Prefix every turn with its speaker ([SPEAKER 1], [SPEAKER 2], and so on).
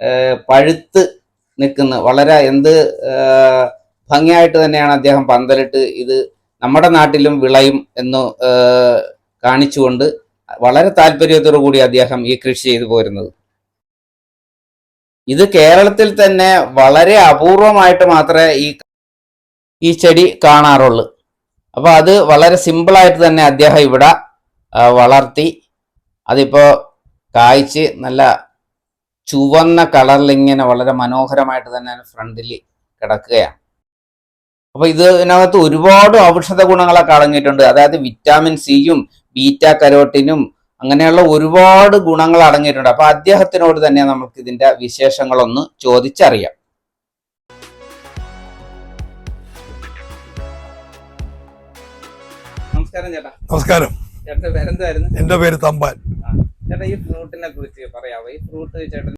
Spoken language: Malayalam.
[SPEAKER 1] ഏഹ്, പഴുത്ത് നിൽക്കുന്ന. വളരെ എന്ത് ഭംഗിയായിട്ട് തന്നെയാണ് അദ്ദേഹം പന്തലിട്ട് ഇത് നമ്മുടെ നാട്ടിലും വിളയും എന്ന് കാണിച്ചുകൊണ്ട് വളരെ താല്പര്യത്തോടു കൂടി അദ്ദേഹം ഈ കൃഷി ചെയ്തു പോരുന്നത്. ഇത് കേരളത്തിൽ തന്നെ വളരെ അപൂർവമായിട്ട് മാത്രമേ ഈ ഈ ചെടി കാണാറുള്ളൂ. അപ്പൊ അത് വളരെ സിമ്പിളായിട്ട് തന്നെ അദ്ദേഹം ഇവിടെ വളർത്തി അതിപ്പോ കായ്ച്ച് നല്ല ചുവന്ന കളറിൽ ഇങ്ങനെ വളരെ മനോഹരമായിട്ട് തന്നെ ഫ്രണ്ടിൽ കിടക്കുകയാണ്. അപ്പൊ ഇതിനകത്ത് ഒരുപാട് ഔഷധ ഗുണങ്ങളൊക്കെ അടങ്ങിയിട്ടുണ്ട്. അതായത് വിറ്റാമിൻ സിയും ബീറ്റ കരോട്ടിനും അങ്ങനെയുള്ള ഒരുപാട് ഗുണങ്ങൾ അടങ്ങിയിട്ടുണ്ട്. അപ്പൊ അദ്ദേഹത്തിനോട് തന്നെ നമുക്ക് ഇതിന്റെ വിശേഷങ്ങളൊന്ന് ചോദിച്ചറിയാം. നമസ്കാരം ചേട്ടാ.
[SPEAKER 2] നമസ്കാരം.
[SPEAKER 1] ചേട്ടന്റെ പേരെന്തായിരുന്നു?
[SPEAKER 2] എന്റെ പേര് തമ്പാൻ.
[SPEAKER 1] ചേട്ടാ ഈ ഫ്രൂട്ടിനെ കുറിച്ച് പറയാവോ ഈ ഫ്രൂട്ട് ചേട്ടൻ